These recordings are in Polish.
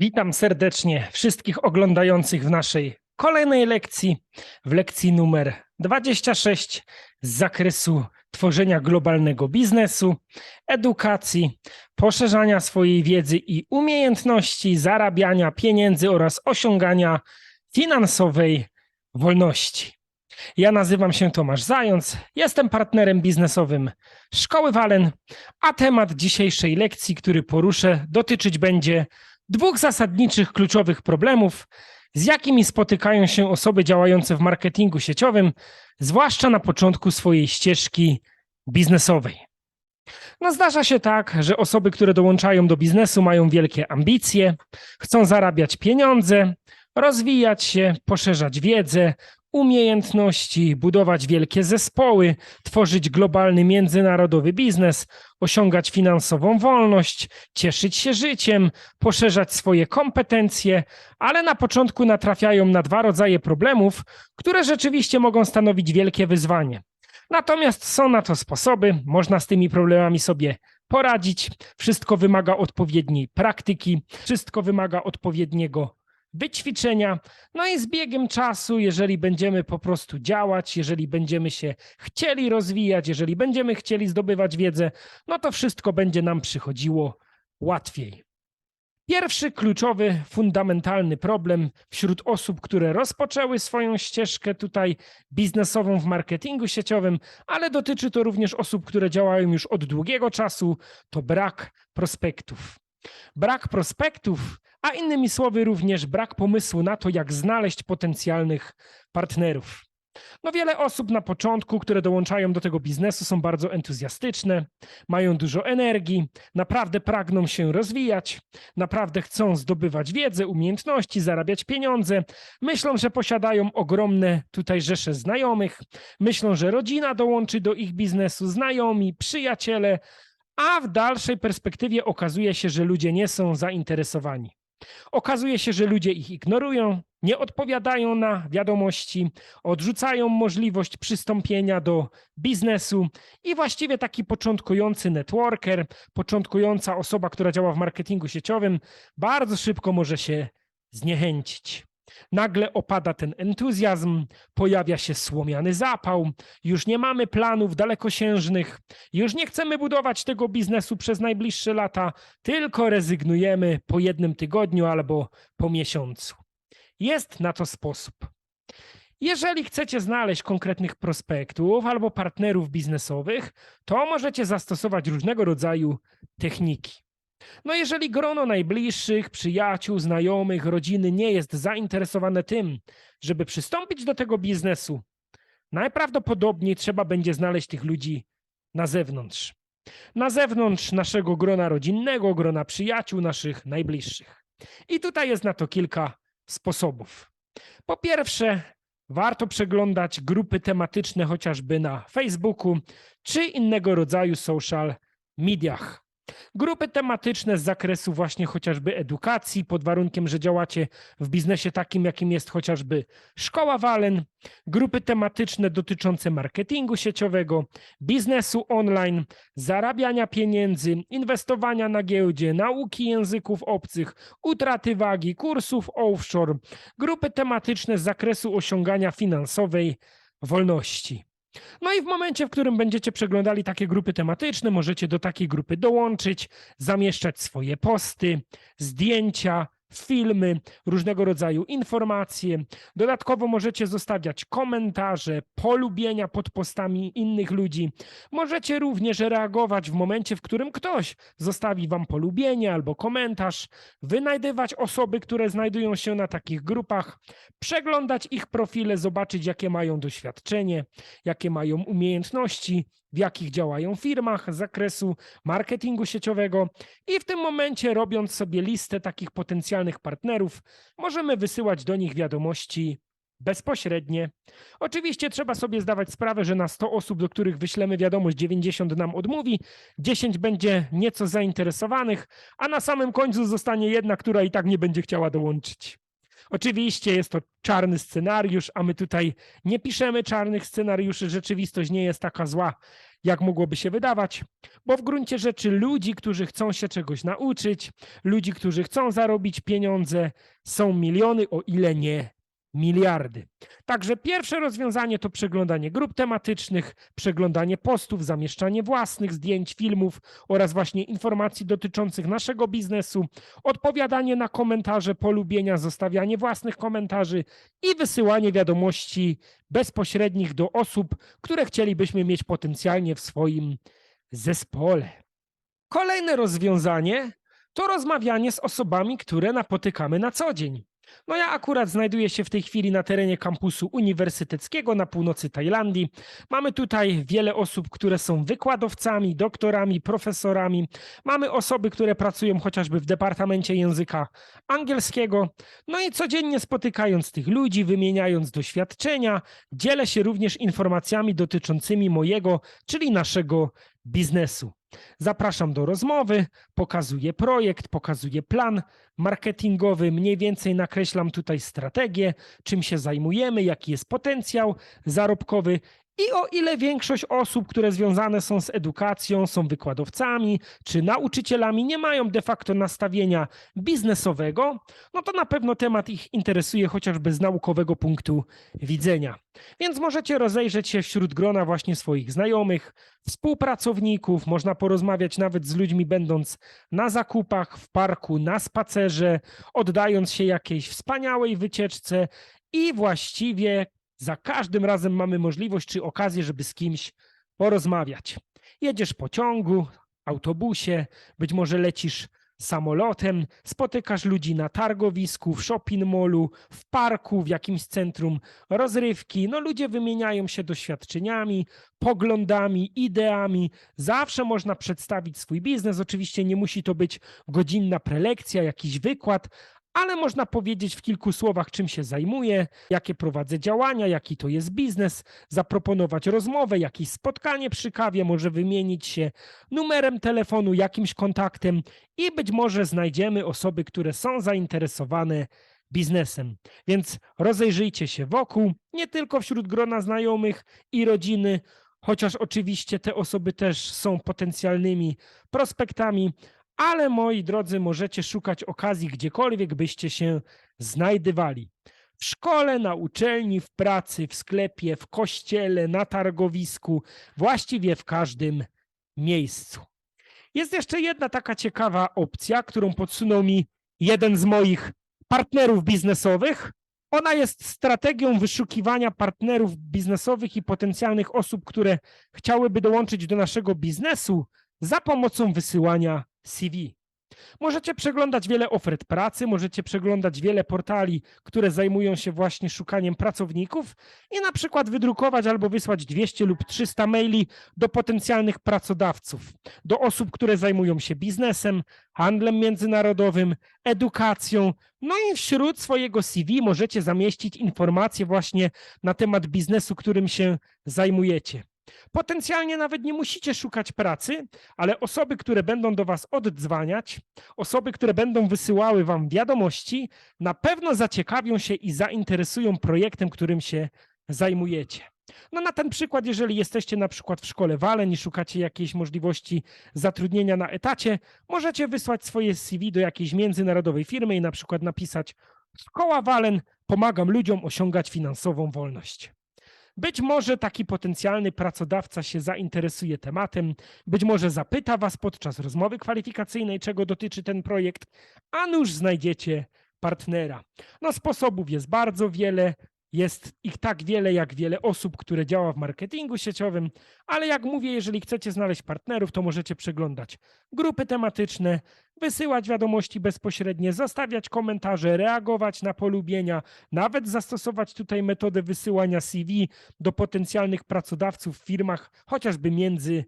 Witam serdecznie wszystkich oglądających w naszej kolejnej lekcji, w lekcji numer 26 z zakresu tworzenia globalnego biznesu, edukacji, poszerzania swojej wiedzy i umiejętności, zarabiania pieniędzy oraz osiągania finansowej wolności. Ja nazywam się Tomasz Zając, jestem partnerem biznesowym Szkoły Walen, a temat dzisiejszej lekcji, który poruszę, dotyczyć będzie dwóch zasadniczych, kluczowych problemów, z jakimi spotykają się osoby działające w marketingu sieciowym, zwłaszcza na początku swojej ścieżki biznesowej. No zdarza się tak, że osoby, które dołączają do biznesu, mają wielkie ambicje, chcą zarabiać pieniądze, rozwijać się, poszerzać wiedzę, umiejętności, budować wielkie zespoły, tworzyć globalny, międzynarodowy biznes, osiągać finansową wolność, cieszyć się życiem, poszerzać swoje kompetencje, ale na początku natrafiają na dwa rodzaje problemów, które rzeczywiście mogą stanowić wielkie wyzwanie. Natomiast są na to sposoby, można z tymi problemami sobie poradzić. Wszystko wymaga odpowiedniej praktyki, wszystko wymaga odpowiedniego wyćwiczenia. No i z biegiem czasu, jeżeli będziemy po prostu działać, jeżeli będziemy się chcieli rozwijać, jeżeli będziemy chcieli zdobywać wiedzę, no to wszystko będzie nam przychodziło łatwiej. Pierwszy kluczowy, fundamentalny problem wśród osób, które rozpoczęły swoją ścieżkę tutaj biznesową w marketingu sieciowym, ale dotyczy to również osób, które działają już od długiego czasu, to brak prospektów. Brak prospektów, a innymi słowy również brak pomysłu na to, jak znaleźć potencjalnych partnerów. No wiele osób na początku, które dołączają do tego biznesu, są bardzo entuzjastyczne, mają dużo energii, naprawdę pragną się rozwijać, naprawdę chcą zdobywać wiedzę, umiejętności, zarabiać pieniądze. Myślą, że posiadają ogromne tutaj rzesze znajomych, myślą, że rodzina dołączy do ich biznesu, znajomi, przyjaciele, a w dalszej perspektywie okazuje się, że ludzie nie są zainteresowani. Okazuje się, że ludzie ich ignorują, nie odpowiadają na wiadomości, odrzucają możliwość przystąpienia do biznesu i właściwie taki początkujący networker, początkująca osoba, która działa w marketingu sieciowym, bardzo szybko może się zniechęcić. Nagle opada ten entuzjazm, pojawia się słomiany zapał, już nie mamy planów dalekosiężnych, już nie chcemy budować tego biznesu przez najbliższe lata, tylko rezygnujemy po jednym tygodniu albo po miesiącu. Jest na to sposób. Jeżeli chcecie znaleźć konkretnych prospektów albo partnerów biznesowych, to możecie zastosować różnego rodzaju techniki. No jeżeli grono najbliższych, przyjaciół, znajomych, rodziny nie jest zainteresowane tym, żeby przystąpić do tego biznesu, najprawdopodobniej trzeba będzie znaleźć tych ludzi na zewnątrz. Na zewnątrz naszego grona rodzinnego, grona przyjaciół, naszych najbliższych. I tutaj jest na to kilka sposobów. Po pierwsze, warto przeglądać grupy tematyczne chociażby na Facebooku czy innego rodzaju social mediach. Grupy tematyczne z zakresu właśnie chociażby edukacji, pod warunkiem, że działacie w biznesie takim, jakim jest chociażby Szkoła Walen, grupy tematyczne dotyczące marketingu sieciowego, biznesu online, zarabiania pieniędzy, inwestowania na giełdzie, nauki języków obcych, utraty wagi, kursów offshore, grupy tematyczne z zakresu osiągania finansowej wolności. No i w momencie, w którym będziecie przeglądali takie grupy tematyczne, możecie do takiej grupy dołączyć, zamieszczać swoje posty, zdjęcia, filmy, różnego rodzaju informacje. Dodatkowo możecie zostawiać komentarze, polubienia pod postami innych ludzi. Możecie również reagować w momencie, w którym ktoś zostawi wam polubienie albo komentarz, wynajdywać osoby, które znajdują się na takich grupach, przeglądać ich profile, zobaczyć jakie mają doświadczenie, jakie mają umiejętności, w jakich działają firmach z zakresu marketingu sieciowego i w tym momencie robiąc sobie listę takich potencjalnych partnerów, możemy wysyłać do nich wiadomości bezpośrednie. Oczywiście trzeba sobie zdawać sprawę, że na 100 osób, do których wyślemy wiadomość, 90 nam odmówi, 10 będzie nieco zainteresowanych, a na samym końcu zostanie jedna, która i tak nie będzie chciała dołączyć. Oczywiście jest to czarny scenariusz, a my tutaj nie piszemy czarnych scenariuszy. Rzeczywistość nie jest taka zła, jak mogłoby się wydawać, bo w gruncie rzeczy ludzi, którzy chcą się czegoś nauczyć, ludzi, którzy chcą zarobić pieniądze, są miliony, o ile nie miliardy. Także pierwsze rozwiązanie to przeglądanie grup tematycznych, przeglądanie postów, zamieszczanie własnych zdjęć, filmów oraz właśnie informacji dotyczących naszego biznesu, odpowiadanie na komentarze, polubienia, zostawianie własnych komentarzy i wysyłanie wiadomości bezpośrednich do osób, które chcielibyśmy mieć potencjalnie w swoim zespole. Kolejne rozwiązanie to rozmawianie z osobami, które napotykamy na co dzień. No ja akurat znajduję się w tej chwili na terenie kampusu uniwersyteckiego na północy Tajlandii. Mamy tutaj wiele osób, które są wykładowcami, doktorami, profesorami. Mamy osoby, które pracują chociażby w Departamencie Języka Angielskiego. No i codziennie spotykając tych ludzi, wymieniając doświadczenia, dzielę się również informacjami dotyczącymi mojego, czyli naszego biznesu. Zapraszam do rozmowy, pokazuję projekt, pokazuję plan marketingowy, mniej więcej nakreślam tutaj strategię, czym się zajmujemy, jaki jest potencjał zarobkowy. I o ile większość osób, które związane są z edukacją, są wykładowcami czy nauczycielami, nie mają de facto nastawienia biznesowego, no to na pewno temat ich interesuje chociażby z naukowego punktu widzenia. Więc możecie rozejrzeć się wśród grona właśnie swoich znajomych, współpracowników, można porozmawiać nawet z ludźmi, będąc na zakupach, w parku, na spacerze, oddając się jakiejś wspaniałej wycieczce i właściwie za każdym razem mamy możliwość czy okazję, żeby z kimś porozmawiać. Jedziesz pociągu, autobusie, być może lecisz samolotem, spotykasz ludzi na targowisku, w shopping mallu, w parku, w jakimś centrum rozrywki. No ludzie wymieniają się doświadczeniami, poglądami, ideami. Zawsze można przedstawić swój biznes. Oczywiście nie musi to być godzinna prelekcja, jakiś wykład, ale można powiedzieć w kilku słowach, czym się zajmuję, jakie prowadzę działania, jaki to jest biznes, zaproponować rozmowę, jakieś spotkanie przy kawie, może wymienić się numerem telefonu, jakimś kontaktem i być może znajdziemy osoby, które są zainteresowane biznesem. Więc rozejrzyjcie się wokół, nie tylko wśród grona znajomych i rodziny, chociaż oczywiście te osoby też są potencjalnymi prospektami, ale moi drodzy, możecie szukać okazji gdziekolwiek byście się znajdywali. W szkole, na uczelni, w pracy, w sklepie, w kościele, na targowisku, właściwie w każdym miejscu. Jest jeszcze jedna taka ciekawa opcja, którą podsunął mi jeden z moich partnerów biznesowych. Ona jest strategią wyszukiwania partnerów biznesowych i potencjalnych osób, które chciałyby dołączyć do naszego biznesu za pomocą wysyłania CV. Możecie przeglądać wiele ofert pracy, możecie przeglądać wiele portali, które zajmują się właśnie szukaniem pracowników i na przykład wydrukować albo wysłać 200 lub 300 maili do potencjalnych pracodawców, do osób, które zajmują się biznesem, handlem międzynarodowym, edukacją. No i wśród swojego CV możecie zamieścić informacje właśnie na temat biznesu, którym się zajmujecie. Potencjalnie nawet nie musicie szukać pracy, ale osoby, które będą do Was oddzwaniać, osoby, które będą wysyłały Wam wiadomości, na pewno zaciekawią się i zainteresują projektem, którym się zajmujecie. No na ten przykład, jeżeli jesteście na przykład w szkole Walen i szukacie jakiejś możliwości zatrudnienia na etacie, możecie wysłać swoje CV do jakiejś międzynarodowej firmy i na przykład napisać Szkoła Walen, pomagam ludziom osiągać finansową wolność. Być może taki potencjalny pracodawca się zainteresuje tematem, być może zapyta Was podczas rozmowy kwalifikacyjnej, czego dotyczy ten projekt, a nuż znajdziecie partnera. No, sposobów jest bardzo wiele. Jest ich tak wiele, jak wiele osób, które działa w marketingu sieciowym, ale jak mówię, jeżeli chcecie znaleźć partnerów, to możecie przeglądać grupy tematyczne, wysyłać wiadomości bezpośrednie, zostawiać komentarze, reagować na polubienia, nawet zastosować tutaj metodę wysyłania CV do potencjalnych pracodawców w firmach, chociażby między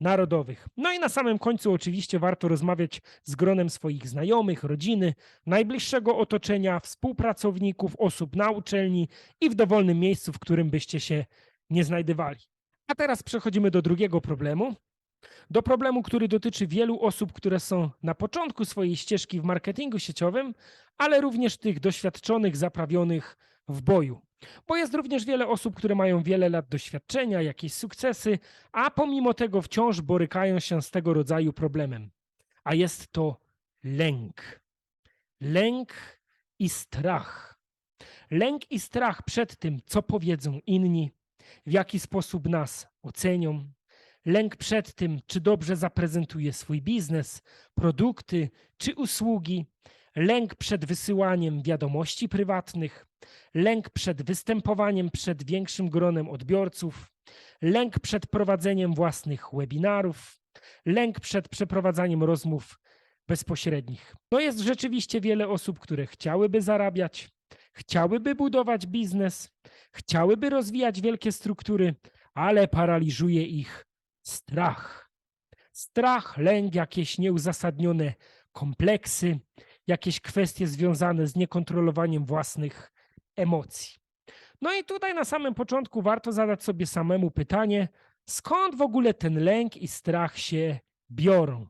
narodowych. No i na samym końcu oczywiście warto rozmawiać z gronem swoich znajomych, rodziny, najbliższego otoczenia, współpracowników, osób na uczelni i w dowolnym miejscu, w którym byście się nie znajdywali. A teraz przechodzimy do drugiego problemu. Do problemu, który dotyczy wielu osób, które są na początku swojej ścieżki w marketingu sieciowym, ale również tych doświadczonych, zaprawionych w boju. Bo jest również wiele osób, które mają wiele lat doświadczenia, jakieś sukcesy, a pomimo tego wciąż borykają się z tego rodzaju problemem. A jest to lęk. Lęk i strach. Lęk i strach przed tym, co powiedzą inni, w jaki sposób nas ocenią. Lęk przed tym, czy dobrze zaprezentuje swój biznes, produkty czy usługi. Lęk przed wysyłaniem wiadomości prywatnych. Lęk przed występowaniem przed większym gronem odbiorców. Lęk przed prowadzeniem własnych webinarów. Lęk przed przeprowadzaniem rozmów bezpośrednich. No jest rzeczywiście wiele osób, które chciałyby zarabiać, chciałyby budować biznes, chciałyby rozwijać wielkie struktury, ale paraliżuje ich strach. Strach, lęk, jakieś nieuzasadnione kompleksy, jakieś kwestie związane z niekontrolowaniem własnych emocji. No i tutaj na samym początku warto zadać sobie samemu pytanie, skąd w ogóle ten lęk i strach się biorą?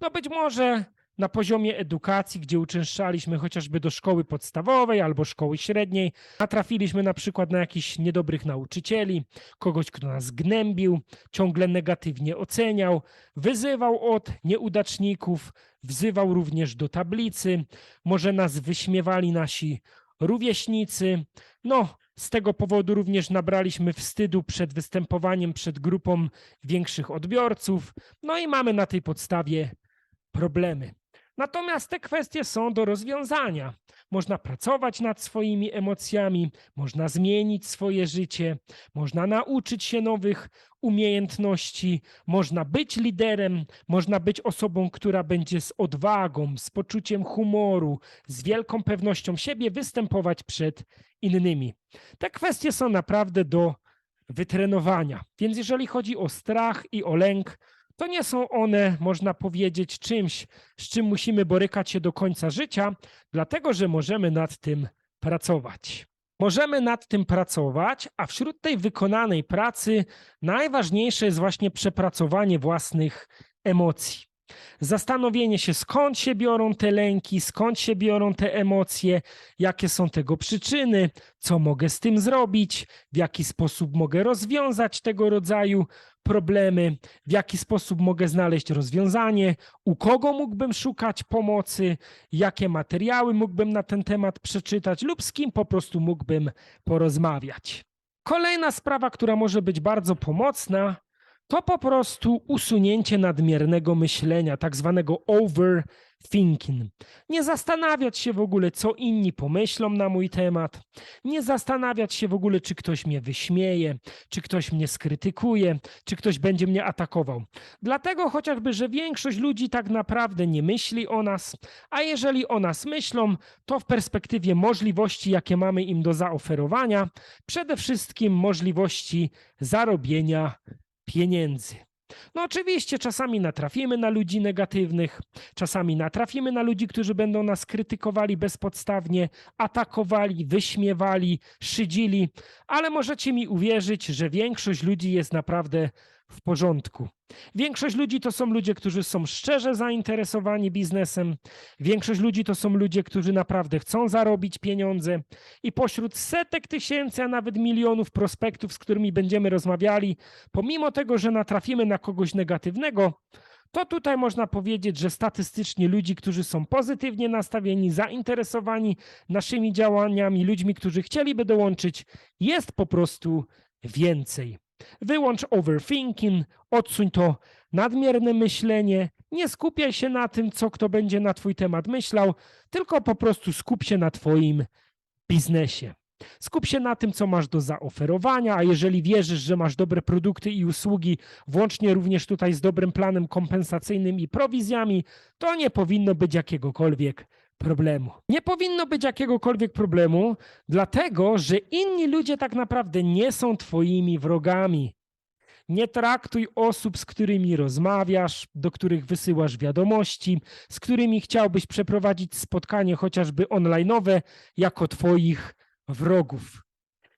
No być może na poziomie edukacji, gdzie uczęszczaliśmy chociażby do szkoły podstawowej albo szkoły średniej, natrafiliśmy na przykład na jakichś niedobrych nauczycieli, kogoś, kto nas gnębił, ciągle negatywnie oceniał, wyzywał od nieudaczników, wzywał również do tablicy, może nas wyśmiewali nasi rówieśnicy. No, z tego powodu również nabraliśmy wstydu przed występowaniem przed grupą większych odbiorców, no i mamy na tej podstawie problemy. Natomiast te kwestie są do rozwiązania. Można pracować nad swoimi emocjami, można zmienić swoje życie, można nauczyć się nowych umiejętności, można być liderem, można być osobą, która będzie z odwagą, z poczuciem humoru, z wielką pewnością siebie występować przed innymi. Te kwestie są naprawdę do wytrenowania. Więc jeżeli chodzi o strach i o lęk, to nie są one, można powiedzieć, czymś, z czym musimy borykać się do końca życia, dlatego że możemy nad tym pracować. Możemy nad tym pracować, a wśród tej wykonanej pracy najważniejsze jest właśnie przepracowanie własnych emocji. Zastanowienie się, skąd się biorą te lęki, skąd się biorą te emocje, jakie są tego przyczyny, co mogę z tym zrobić, w jaki sposób mogę rozwiązać tego rodzaju problemy, w jaki sposób mogę znaleźć rozwiązanie, u kogo mógłbym szukać pomocy, jakie materiały mógłbym na ten temat przeczytać lub z kim po prostu mógłbym porozmawiać. Kolejna sprawa, która może być bardzo pomocna, to po prostu usunięcie nadmiernego myślenia, tak zwanego overthinking. Nie zastanawiać się w ogóle, co inni pomyślą na mój temat, nie zastanawiać się w ogóle, czy ktoś mnie wyśmieje, czy ktoś mnie skrytykuje, czy ktoś będzie mnie atakował. Dlatego chociażby, że większość ludzi tak naprawdę nie myśli o nas, a jeżeli o nas myślą, to w perspektywie możliwości, jakie mamy im do zaoferowania, przede wszystkim możliwości zarobienia pieniędzy. No oczywiście czasami natrafimy na ludzi negatywnych, czasami natrafimy na ludzi, którzy będą nas krytykowali bezpodstawnie, atakowali, wyśmiewali, szydzili, ale możecie mi uwierzyć, że większość ludzi jest naprawdę w porządku. Większość ludzi to są ludzie, którzy są szczerze zainteresowani biznesem. Większość ludzi to są ludzie, którzy naprawdę chcą zarobić pieniądze. I pośród setek tysięcy, a nawet milionów prospektów, z którymi będziemy rozmawiali, pomimo tego, że natrafimy na kogoś negatywnego, to tutaj można powiedzieć, że statystycznie ludzi, którzy są pozytywnie nastawieni, zainteresowani naszymi działaniami, ludźmi, którzy chcieliby dołączyć, jest po prostu więcej. Wyłącz overthinking, odsuń to nadmierne myślenie, nie skupiaj się na tym, co kto będzie na Twój temat myślał, tylko po prostu skup się na Twoim biznesie. Skup się na tym, co masz do zaoferowania, a jeżeli wierzysz, że masz dobre produkty i usługi, włącznie również tutaj z dobrym planem kompensacyjnym i prowizjami, to nie powinno być jakiegokolwiek problemu. Nie powinno być jakiegokolwiek problemu, dlatego że inni ludzie tak naprawdę nie są Twoimi wrogami. Nie traktuj osób, z którymi rozmawiasz, do których wysyłasz wiadomości, z którymi chciałbyś przeprowadzić spotkanie chociażby online'owe, jako Twoich wrogów.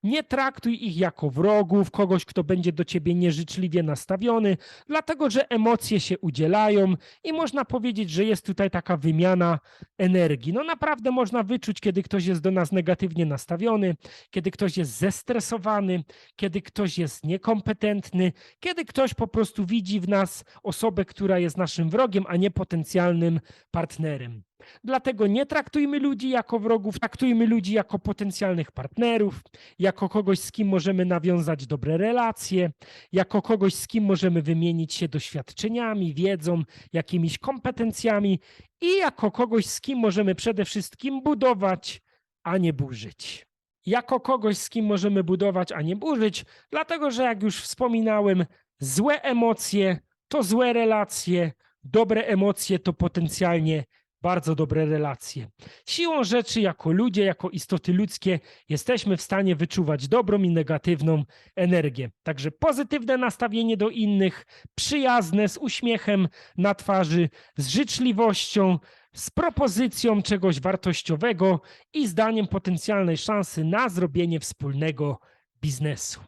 Nie traktuj ich jako wrogów, kogoś, kto będzie do ciebie nieżyczliwie nastawiony, dlatego że emocje się udzielają i można powiedzieć, że jest tutaj taka wymiana energii. No naprawdę można wyczuć, kiedy ktoś jest do nas negatywnie nastawiony, kiedy ktoś jest zestresowany, kiedy ktoś jest niekompetentny, kiedy ktoś po prostu widzi w nas osobę, która jest naszym wrogiem, a nie potencjalnym partnerem. Dlatego nie traktujmy ludzi jako wrogów, traktujmy ludzi jako potencjalnych partnerów, jako kogoś, z kim możemy nawiązać dobre relacje, jako kogoś, z kim możemy wymienić się doświadczeniami, wiedzą, jakimiś kompetencjami i jako kogoś, z kim możemy przede wszystkim budować, a nie burzyć. Jako kogoś, z kim możemy budować, a nie burzyć, dlatego że, jak już wspominałem, złe emocje to złe relacje, dobre emocje to potencjalnie bardzo dobre relacje. Siłą rzeczy, jako ludzie, jako istoty ludzkie, jesteśmy w stanie wyczuwać dobrą i negatywną energię. Także pozytywne nastawienie do innych, przyjazne, z uśmiechem na twarzy, z życzliwością, z propozycją czegoś wartościowego i zdaniem potencjalnej szansy na zrobienie wspólnego biznesu.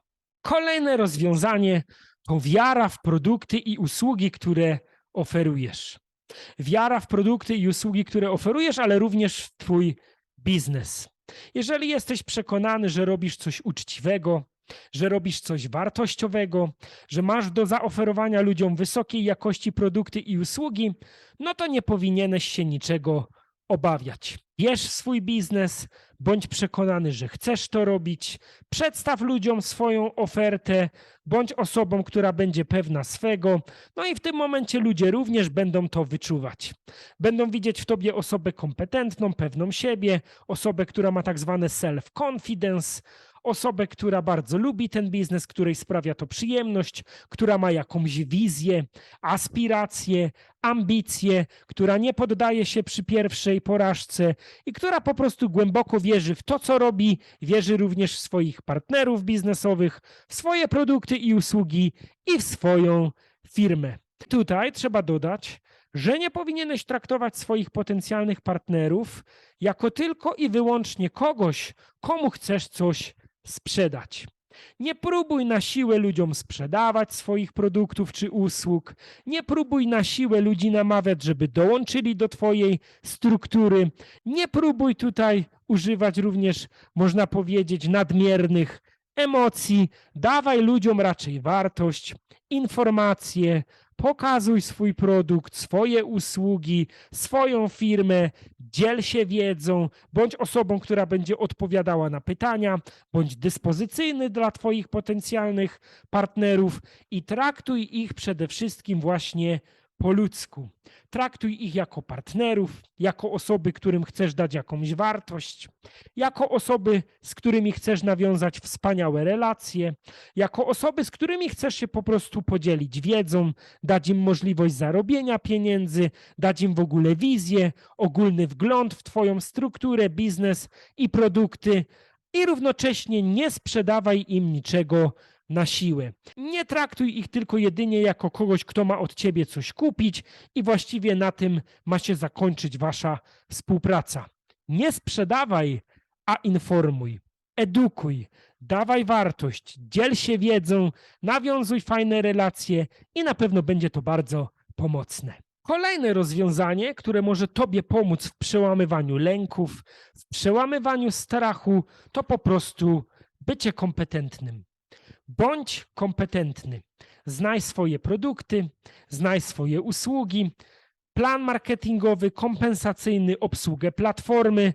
Kolejne rozwiązanie to wiara w produkty i usługi, które oferujesz. Wiara w produkty i usługi, które oferujesz, ale również w Twój biznes. Jeżeli jesteś przekonany, że robisz coś uczciwego, że robisz coś wartościowego, że masz do zaoferowania ludziom wysokiej jakości produkty i usługi, no to nie powinieneś się niczego obawiać. Wierz w swój biznes, bądź przekonany, że chcesz to robić, przedstaw ludziom swoją ofertę, bądź osobą, która będzie pewna swego, no i w tym momencie ludzie również będą to wyczuwać. Będą widzieć w tobie osobę kompetentną, pewną siebie, osobę, która ma tak zwane self-confidence, osobę, która bardzo lubi ten biznes, której sprawia to przyjemność, która ma jakąś wizję, aspiracje, ambicje, która nie poddaje się przy pierwszej porażce i która po prostu głęboko wierzy w to, co robi, wierzy również w swoich partnerów biznesowych, w swoje produkty i usługi i w swoją firmę. Tutaj trzeba dodać, że nie powinieneś traktować swoich potencjalnych partnerów jako tylko i wyłącznie kogoś, komu chcesz coś sprzedać. Nie próbuj na siłę ludziom sprzedawać swoich produktów czy usług. Nie próbuj na siłę ludzi namawiać, żeby dołączyli do Twojej struktury. Nie próbuj tutaj używać również, można powiedzieć, nadmiernych emocji. Dawaj ludziom raczej wartość, informacje, pokazuj swój produkt, swoje usługi, swoją firmę, dziel się wiedzą, bądź osobą, która będzie odpowiadała na pytania, bądź dyspozycyjny dla Twoich potencjalnych partnerów i traktuj ich przede wszystkim właśnie po ludzku. Traktuj ich jako partnerów, jako osoby, którym chcesz dać jakąś wartość, jako osoby, z którymi chcesz nawiązać wspaniałe relacje, jako osoby, z którymi chcesz się po prostu podzielić wiedzą, dać im możliwość zarobienia pieniędzy, dać im w ogóle wizję, ogólny wgląd w Twoją strukturę, biznes i produkty. I równocześnie nie sprzedawaj im niczego na siłę. Nie traktuj ich tylko jedynie jako kogoś, kto ma od ciebie coś kupić i właściwie na tym ma się zakończyć wasza współpraca. Nie sprzedawaj, a informuj, edukuj, dawaj wartość, dziel się wiedzą, nawiązuj fajne relacje i na pewno będzie to bardzo pomocne. Kolejne rozwiązanie, które może Tobie pomóc w przełamywaniu lęków, w przełamywaniu strachu, to po prostu bycie kompetentnym. Bądź kompetentny. Znaj swoje produkty, znaj swoje usługi, plan marketingowy, kompensacyjny, obsługę platformy.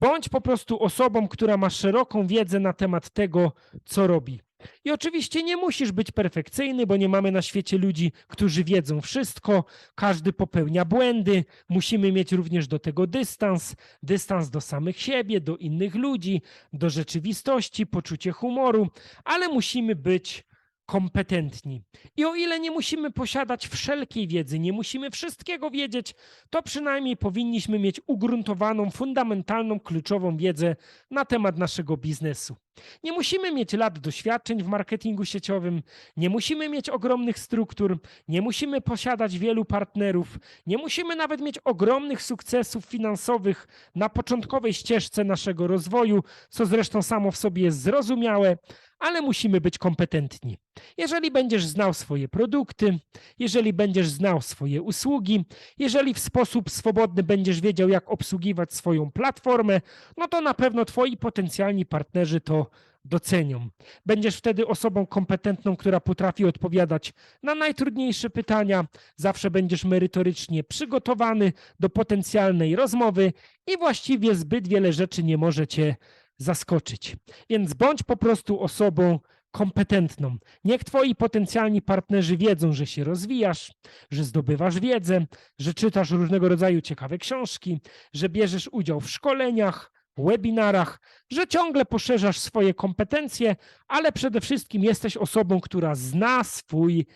Bądź po prostu osobą, która ma szeroką wiedzę na temat tego, co robi. I oczywiście nie musisz być perfekcyjny, bo nie mamy na świecie ludzi, którzy wiedzą wszystko. Każdy popełnia błędy. Musimy mieć również do tego dystans, dystans do samych siebie, do innych ludzi, do rzeczywistości, poczucie humoru, ale musimy być kompetentni. I o ile nie musimy posiadać wszelkiej wiedzy, nie musimy wszystkiego wiedzieć, to przynajmniej powinniśmy mieć ugruntowaną, fundamentalną, kluczową wiedzę na temat naszego biznesu. Nie musimy mieć lat doświadczeń w marketingu sieciowym, nie musimy mieć ogromnych struktur, nie musimy posiadać wielu partnerów, nie musimy nawet mieć ogromnych sukcesów finansowych na początkowej ścieżce naszego rozwoju, co zresztą samo w sobie jest zrozumiałe, ale musimy być kompetentni. Jeżeli będziesz znał swoje produkty, jeżeli będziesz znał swoje usługi, jeżeli w sposób swobodny będziesz wiedział, jak obsługiwać swoją platformę, no to na pewno twoi potencjalni partnerzy to docenią. Będziesz wtedy osobą kompetentną, która potrafi odpowiadać na najtrudniejsze pytania, zawsze będziesz merytorycznie przygotowany do potencjalnej rozmowy i właściwie zbyt wiele rzeczy nie może cię zaskoczyć. Więc bądź po prostu osobą kompetentną. Niech twoi potencjalni partnerzy wiedzą, że się rozwijasz, że zdobywasz wiedzę, że czytasz różnego rodzaju ciekawe książki, że bierzesz udział w szkoleniach, webinarach, że ciągle poszerzasz swoje kompetencje, ale przede wszystkim jesteś osobą, która zna swój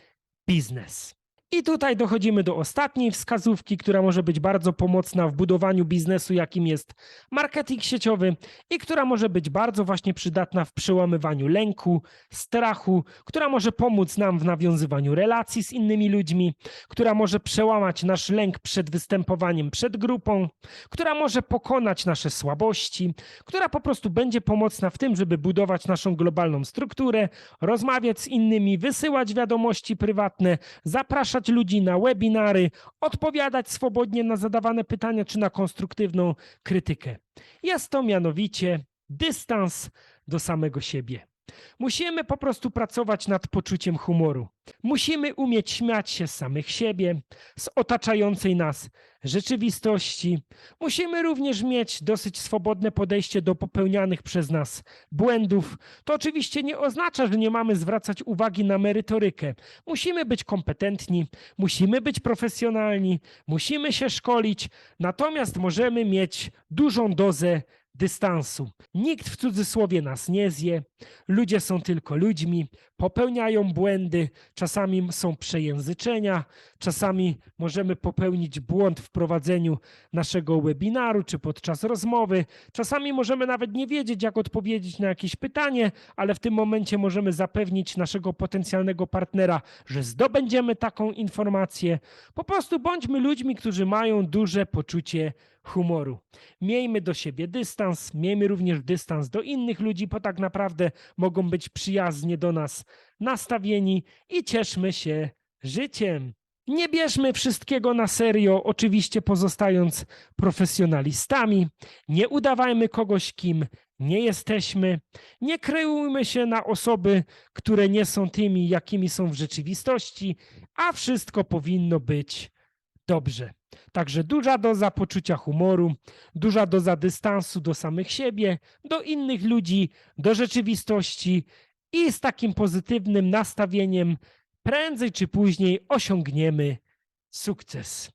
biznes. I tutaj dochodzimy do ostatniej wskazówki, która może być bardzo pomocna w budowaniu biznesu, jakim jest marketing sieciowy i która może być bardzo właśnie przydatna w przełamywaniu lęku, strachu, która może pomóc nam w nawiązywaniu relacji z innymi ludźmi, która może przełamać nasz lęk przed występowaniem przed grupą, która może pokonać nasze słabości, która po prostu będzie pomocna w tym, żeby budować naszą globalną strukturę, rozmawiać z innymi, wysyłać wiadomości prywatne, zapraszać ludzi na webinary, odpowiadać swobodnie na zadawane pytania czy na konstruktywną krytykę. Jest to mianowicie dystans do samego siebie. Musimy po prostu pracować nad poczuciem humoru. Musimy umieć śmiać się z samych siebie, z otaczającej nas rzeczywistości. Musimy również mieć dosyć swobodne podejście do popełnianych przez nas błędów. To oczywiście nie oznacza, że nie mamy zwracać uwagi na merytorykę. Musimy być kompetentni, musimy być profesjonalni, musimy się szkolić, natomiast możemy mieć dużą dozę dystansu. Nikt w cudzysłowie nas nie zje, ludzie są tylko ludźmi, popełniają błędy, czasami są przejęzyczenia, czasami możemy popełnić błąd w prowadzeniu naszego webinaru czy podczas rozmowy, czasami możemy nawet nie wiedzieć, jak odpowiedzieć na jakieś pytanie, ale w tym momencie możemy zapewnić naszego potencjalnego partnera, że zdobędziemy taką informację. Po prostu bądźmy ludźmi, którzy mają duże poczucie humoru. Miejmy do siebie dystans, miejmy również dystans do innych ludzi, bo tak naprawdę mogą być przyjaznie do nas nastawieni i cieszmy się życiem. Nie bierzmy wszystkiego na serio, oczywiście pozostając profesjonalistami. Nie udawajmy kogoś, kim nie jesteśmy. Nie kreujmy się na osoby, które nie są tymi, jakimi są w rzeczywistości, a wszystko powinno być dobrze. Także duża doza poczucia humoru, duża doza dystansu do samych siebie, do innych ludzi, do rzeczywistości i z takim pozytywnym nastawieniem prędzej czy później osiągniemy sukces.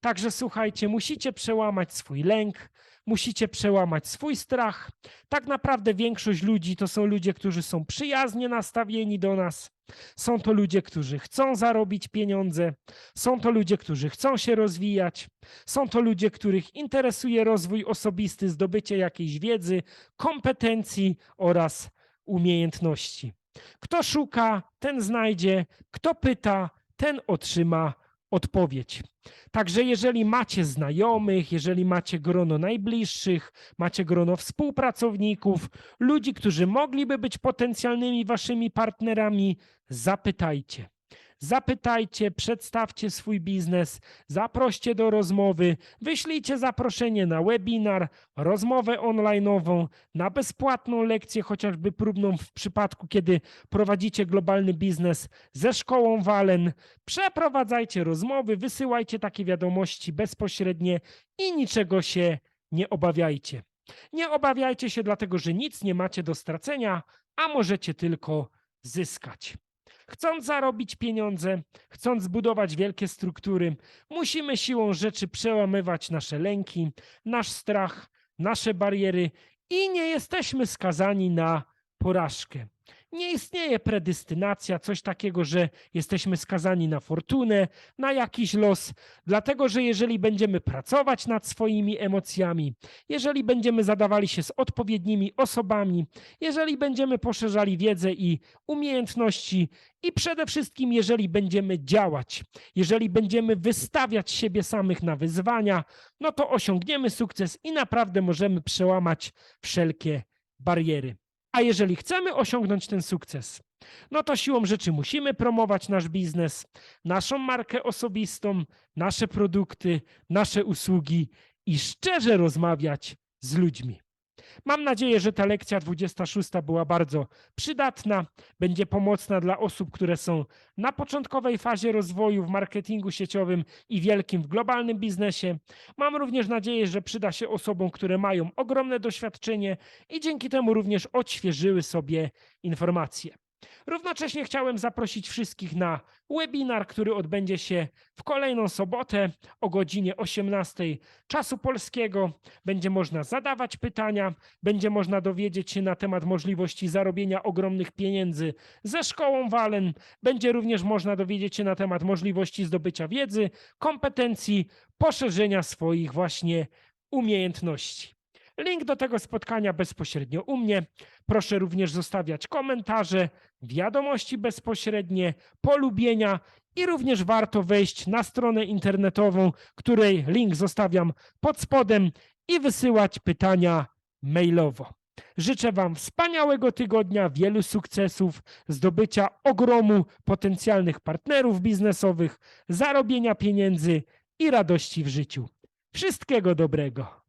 Także słuchajcie, musicie przełamać swój lęk, musicie przełamać swój strach. Tak naprawdę większość ludzi to są ludzie, którzy są przyjaznie nastawieni do nas. Są to ludzie, którzy chcą zarobić pieniądze, są to ludzie, którzy chcą się rozwijać, są to ludzie, których interesuje rozwój osobisty, zdobycie jakiejś wiedzy, kompetencji oraz umiejętności. Kto szuka, ten znajdzie, kto pyta, ten otrzyma odpowiedź. Także jeżeli macie znajomych, jeżeli macie grono najbliższych, macie grono współpracowników, ludzi, którzy mogliby być potencjalnymi waszymi partnerami, zapytajcie. Zapytajcie, przedstawcie swój biznes, zaproście do rozmowy, wyślijcie zaproszenie na webinar, rozmowę online'ową, na bezpłatną lekcję, chociażby próbną w przypadku, kiedy prowadzicie globalny biznes ze szkołą Walen. Przeprowadzajcie rozmowy, wysyłajcie takie wiadomości bezpośrednie i niczego się nie obawiajcie. Nie obawiajcie się, dlatego że nic nie macie do stracenia, a możecie tylko zyskać. Chcąc zarobić pieniądze, chcąc zbudować wielkie struktury, musimy siłą rzeczy przełamywać nasze lęki, nasz strach, nasze bariery i nie jesteśmy skazani na porażkę. Nie istnieje predystynacja, coś takiego, że jesteśmy skazani na fortunę, na jakiś los, dlatego że jeżeli będziemy pracować nad swoimi emocjami, jeżeli będziemy zadawali się z odpowiednimi osobami, jeżeli będziemy poszerzali wiedzę i umiejętności i przede wszystkim, jeżeli będziemy działać, jeżeli będziemy wystawiać siebie samych na wyzwania, no to osiągniemy sukces i naprawdę możemy przełamać wszelkie bariery. A jeżeli chcemy osiągnąć ten sukces, no to siłą rzeczy musimy promować nasz biznes, naszą markę osobistą, nasze produkty, nasze usługi i szczerze rozmawiać z ludźmi. Mam nadzieję, że ta lekcja 26 była bardzo przydatna, będzie pomocna dla osób, które są na początkowej fazie rozwoju w marketingu sieciowym i wielkim w globalnym biznesie. Mam również nadzieję, że przyda się osobom, które mają ogromne doświadczenie i dzięki temu również odświeżyły sobie informacje. Równocześnie chciałem zaprosić wszystkich na webinar, który odbędzie się w kolejną sobotę o godzinie 18 czasu polskiego. Będzie można zadawać pytania, będzie można dowiedzieć się na temat możliwości zarobienia ogromnych pieniędzy ze szkołą Walen. Będzie również można dowiedzieć się na temat możliwości zdobycia wiedzy, kompetencji, poszerzenia swoich właśnie umiejętności. Link do tego spotkania bezpośrednio u mnie. Proszę również zostawiać komentarze, wiadomości bezpośrednie, polubienia i również warto wejść na stronę internetową, której link zostawiam pod spodem i wysyłać pytania mailowo. Życzę Wam wspaniałego tygodnia, wielu sukcesów, zdobycia ogromu potencjalnych partnerów biznesowych, zarobienia pieniędzy i radości w życiu. Wszystkiego dobrego.